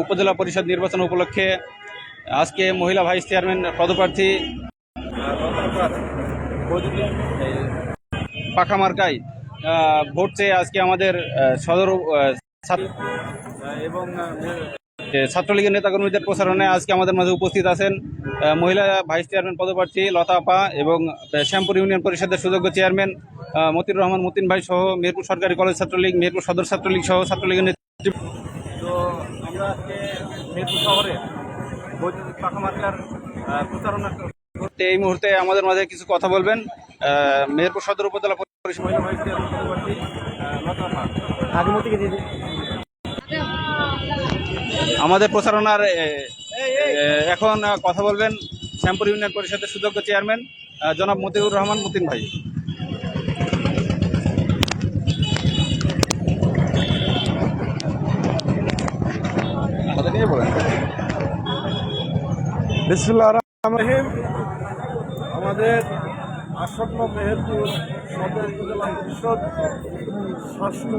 উপজেলা পরিষদ নির্বাচন উপলক্ষে আজকে মহিলা ভাইস চেয়ারম্যান পদপ্রার্থী পাখা মার্কায় ভোট চেয়ে আজকে আমাদের সদর এবং ছাত্রলীগের নেতাকর্মীদের প্রচারণে আজকে আমাদের মাঝে উপস্থিত আছেন মহিলা ভাইস চেয়ারম্যান পদপ্রার্থী লতা আপা এবং শ্যামপুর ইউনিয়ন পরিষদের সুযোগ্য চেয়ারম্যান আহ, মতিউর রহমান মতিন ভাই সহ মেহেরপুর সরকারি কলেজ ছাত্রলীগ মেহেরপুর সদর ছাত্রলীগ সহ ছাত্রলীগের তো আমরা আজকে মেহেরপুর শহরে বৈদ্যুতিক প্রচারণা করতে এই মুহূর্তে আমাদের মাঝে কিছু কথা বলবেন। আহ, মেহেরপুর সদর উপজেলা পরিষদ মহিলা। আমাদের প্রচারণার এখন কথা বলবেন শ্যামপুর ইউনিয়ন পরিষদের সুযোগ্য চেয়ারম্যান জনাব মতিউর রহমান মতিন ভাই। বিসমুল্লাহ রহিম। আমাদের আসন্ন মেহেরপুর সদর উপজেলা পরিষদ ষষ্ঠ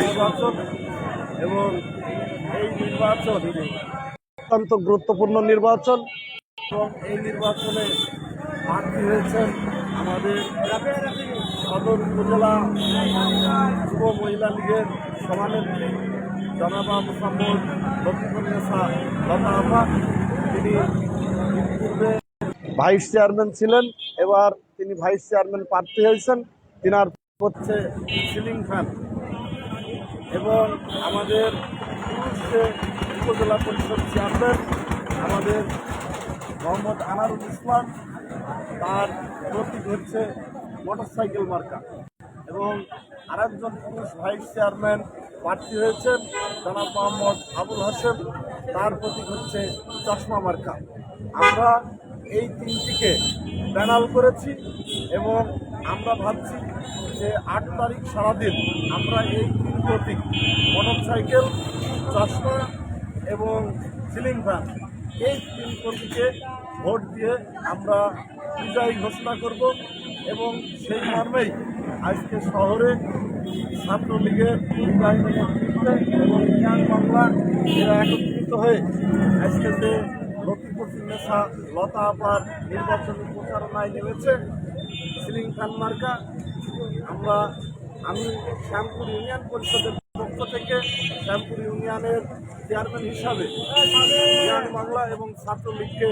নির্বাচন এবং এই নির্বাচন অত্যন্ত গুরুত্বপূর্ণ নির্বাচন। এবং এই নির্বাচনে প্রার্থী হয়েছেন আমাদের সদর উপজেলা যুব মহিলা লীগের সভানেত্রী জনাবা মোহাম্মদ লক্ষ্মীনেসা লতা আফা। তিনি ভাইস চেয়ারম্যান ছিলেন, এবার তিনি ভাইস চেয়ারম্যান প্রার্থী হয়েছেন, তিনার হচ্ছে সিলিং ফ্যান এবং আমাদের উপজেলা পরিষদ চেয়ারম্যান, আমাদের মোহাম্মদ আনারুল ইসলাম, তার প্রতীক হচ্ছে মোটরসাইকেল মার্কা। এবং আরেকজন পুরুষ ভাইস চেয়ারম্যান প্রার্থী হয়েছেন, জনাব মোহাম্মদ আবুল হাসেম তার প্রতীক হচ্ছে চশমা মার্কা। আমরা এই তিনটিকে প্যানাল করেছি এবং আমরা ভাবছি যে আট তারিখ সারাদিন আমরা এই তিন প্রতীক মোটরসাইকেল চশমা এবং সিলিং ফ্যান, এই তিন প্রতীকে ভোট দিয়ে আমরা বিজয়ী ঘোষণা করব এবং সেই মর্মেই আজকে শহরে ছাত্রলীগের এবং ইয়াং বাংলা এরা একত্রিত হয়ে আজকে যে লক্ষ্মীপুর নেশা লতা আপার নির্বাচনী প্রচারণায় নেমেছে সিলিং ফ্যান মার্কা। আমরা, আমি শ্যামপুর ইউনিয়ন পরিষদের পক্ষ থেকে শ্যামপুর ইউনিয়নের চেয়ারম্যান হিসাবে ইয়াং বাংলা এবং ছাত্রলীগকে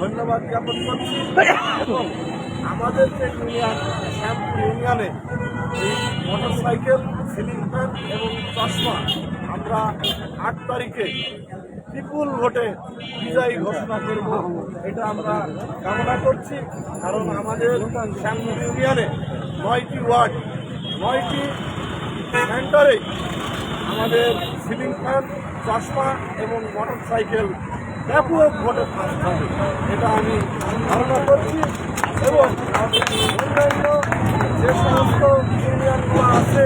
ধন্যবাদ জ্ঞাপন করছি। এবং আমাদের যে ইউনিয়ন, শ্যামপুর ইউনিয়নে এই মোটরসাইকেল, সিলিং ফ্যান এবং চশমা আমরা আট তারিখে বিপুল ভোটে বিজয়ী ঘোষণা করব, এটা আমরা কামনা করছি। কারণ আমাদের শ্যামপুর ইউনিয়নে নয়টি ওয়ার্ড, নয়টি সেন্টারে আমাদের সিলিং ফ্যান, চশমা এবং মোটর সাইকেল ব্যাপক ভোটে এটা আমি ধারণা করছি এবং অন্যান্য যে সমস্ত ইউনিয়নগুলো আছে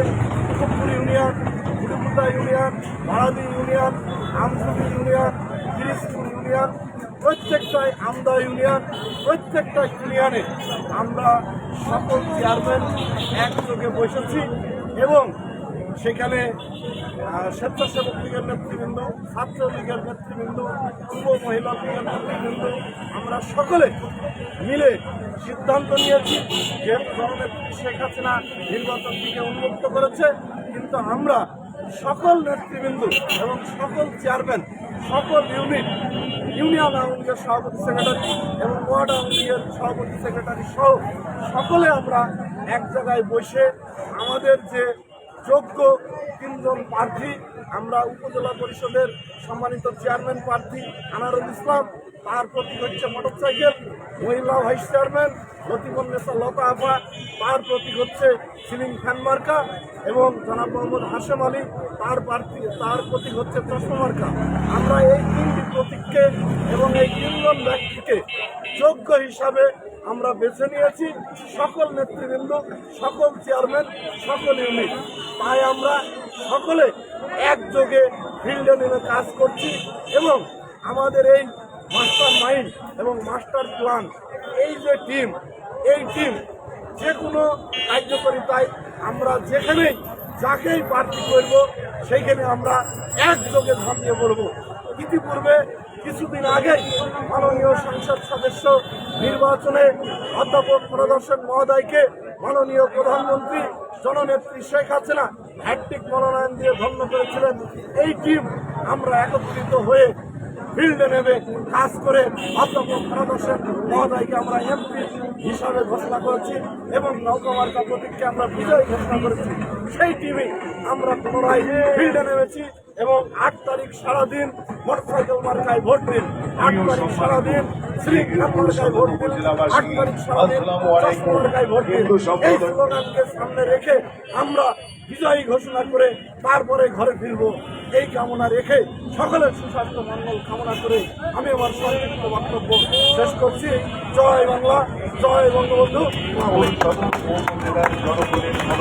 union Gurukuta union Bharadi union, Amsubi union Tirishpur union, প্রত্যেকটাই আমদা ইউনিয়ন, প্রত্যেকটা ইউনিয়নে আমরা সকল চেয়ারম্যান একযোগে বসেছি এবং সেখানে স্বেচ্ছাসেবক লীগের নেতৃবৃন্দ, ছাত্র লীগের নেতৃবৃন্দ, যুব মহিলা লীগের নেতৃবৃন্দ, আমরা সকলে মিলে সিদ্ধান্ত নিয়েছি যে জননেত্রী শেখ হাসিনা নির্বাচন থেকে উন্মুক্ত করেছে। কিন্তু আমরা সকল নেতৃবৃন্দ এবং সকল চেয়ারম্যান, সকল ইউনিট, ইউনিয়ন আওয়ামী লীগের সভাপতি সেক্রেটারি এবং ওয়ার্ড আওয়ামী লীগের সভাপতি সেক্রেটারি সহ সকলে আমরা এক জায়গায় বসে আমাদের যে যোগ্য তিনজন প্রার্থী আমরা উপজেলা পরিষদের সম্মানিত চেয়ারম্যান প্রার্থী আনারুল ইসলাম, তার প্রতীক হচ্ছে মোটর সাইকেল মহিলা ভাইস চেয়ারম্যান লতিফুন্নেসা লতা আফা, তার প্রতীক হচ্ছে সিলিং ফ্যান মার্কা এবং জনাব মোহাম্মদ হাশেম আলী, তার প্রার্থী, তার প্রতীক হচ্ছে চশমা মার্কা। আমরা এই তিনটি প্রতীককে এবং এই তিনজন ব্যক্তিকে যোগ্য হিসাবে আমরা বেছে নিয়েছি। সকল নেতৃবৃন্দ, সকল চেয়ারম্যান, সকল ইউনিট। তাই আমরা সকলে একযোগে ফিল্ডে নেমে কাজ করছি এবং আমাদের এই মাস্টার মাইন্ড এবং মাস্টার প্ল্যান, এই যে টিম, এই টিম যে কোনো কার্যকরিতায় আমরা যেখানেই যাকেই প্রার্থী করব, সেইখানে আমরা একযোগে ঝাঁপিয়ে পড়ব ইতিপূর্বে কিছুদিন আগে মাননীয় সংসদ সদস্য নির্বাচনে অধ্যাপক প্রদর্শন মহোদয়কে মাননীয় প্রধানমন্ত্রী জননেত্রী শেখ হাসিনা হ্যাট্রিক মনোনয়ন দিয়ে ধন্য করেছিলেন। এই টিম আমরা একত্রিত হয়ে ফিল্ডে নেমে কাজ করে অধ্যাপক প্রদর্শন মহোদয়কে আমরা এমপি হিসাবে ঘোষণা করেছি এবং নৌকা মার্কা প্রতীককে আমরা বিজয় ঘোষণা করেছি। সেই টিমে আমরা পুনরায় ফিল্ডে নেমেছি এবং আট তারিখ সারাদিন মোটরসাইকেল মার্কায় ভোট দিন। আট তারিখ সারাদিন সামনে রেখে আমরা বিজয়ী ঘোষণা করে তারপরে ঘরে ফিরবো। এই কামনা রেখে সকলের সুস্বাস্থ্য মঙ্গল কামনা করে আমি আমার সংক্ষিপ্ত বক্তব্য শেষ করছি। জয় বাংলা, জয় বঙ্গবন্ধু। ছাত্রলীগের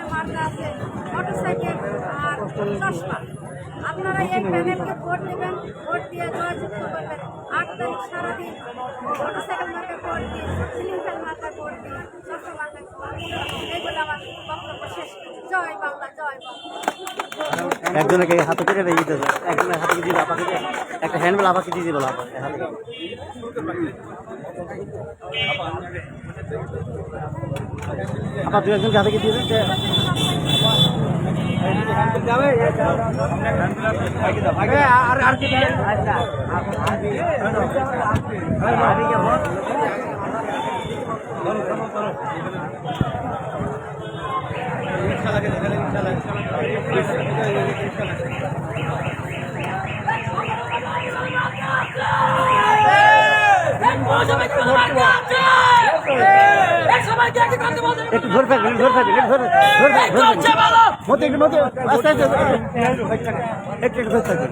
মার্কা আছে মোটরসাইকেল আর চশমা। আপনারা এই প্যানেলকে ভোট দেবেন, ভোট দিয়ে জয়যুক্ত করবেন। আট তারিখ সারাদিন মোটরসাইকেল মার্কা ভোট দিন সিলিং ফ্যান মার্কা ভোট দিন চশমা মার্কা একজনকে হাতে করে দিয়ে দিতে একজনের হাতে দিয়ে দিবে আপাকে একটা হ্যান্ডবেল আপাকে দিয়ে দিবে আপা হাতে আপা দু একজনকে হাতে দিয়ে দিবে আর আর কি একটু ধরে থাকবেন ধরে ধরে ধরে ধরে মতো একটু মতো আস্তে আস্তে একটু একটু ধরে থাকবেন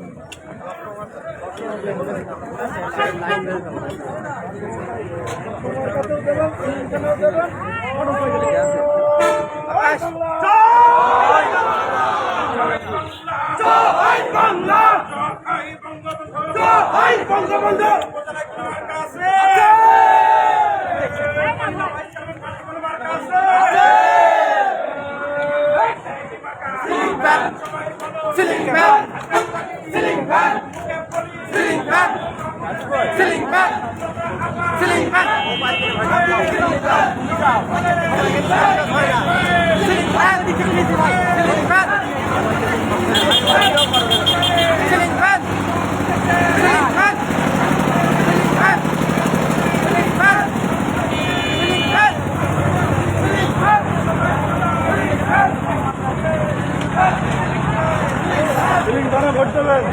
ফ্যানে ভোট দেবেন এই, এই, বাটা, সিলিং ফ্যানে ভোট পা এই, সিলিং ফ্যান মার্কায় ভোট দেবেন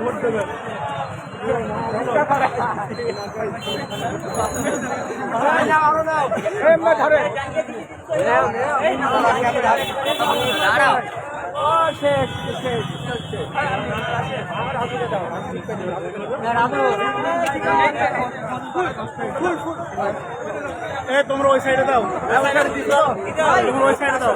ভোট দেবেন। ধরে। দাঁড়াও। এ তোমরা ওই সাইডে দাও। তোমরা ওই সাইডে দাও।